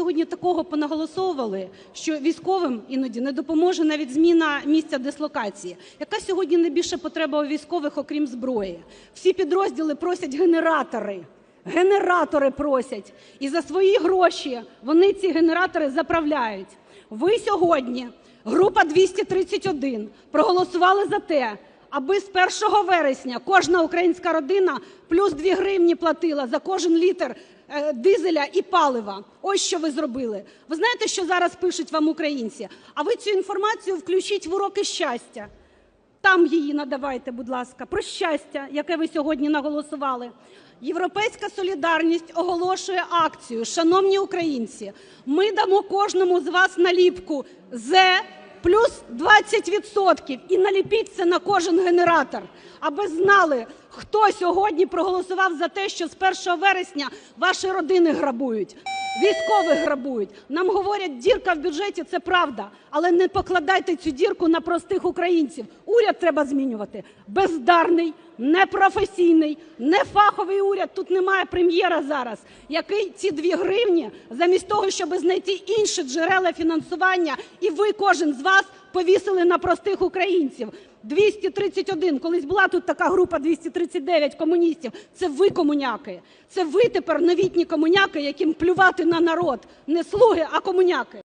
сьогодні такого понаголосовували, що військовим іноді не допоможе навіть зміна місця дислокації. Яка сьогодні найбільша потреба у військових, окрім зброї? Всі підрозділи просять генератори. Генератори просять. І за свої гроші вони ці генератори заправляють. Ви сьогодні, група 231, проголосували за те, аби з 1 вересня кожна українська родина плюс 2 гривні платила за кожен літр дизеля і палива. Ось що ви зробили. Ви знаєте, що зараз пишуть вам українці? А ви цю інформацію включіть в уроки щастя. Там її надавайте, будь ласка, про щастя, яке ви сьогодні наголосували. Європейська солідарність оголошує акцію. Шановні українці, ми дамо кожному з вас наліпку «Зе» плюс 20% і наліпіть це на кожен генератор, аби знали, хто сьогодні проголосував за те, що з 1 вересня ваші родини грабують. Військових грабують. Нам говорять, дірка в бюджеті – це правда. Але не покладайте цю дірку на простих українців. Уряд треба змінювати. Бездарний, непрофесійний, нефаховий уряд. Тут немає прем'єра зараз, який ці 2 гривні замість того, щоб знайти інші джерела фінансування, і ви, кожен з вас, повісили на простих українців. 231, колись була тут така група 239 комуністів. Це ви комуняки. Це ви тепер новітні комуняки, яким плювати на народ. Не слуги, а комуняки.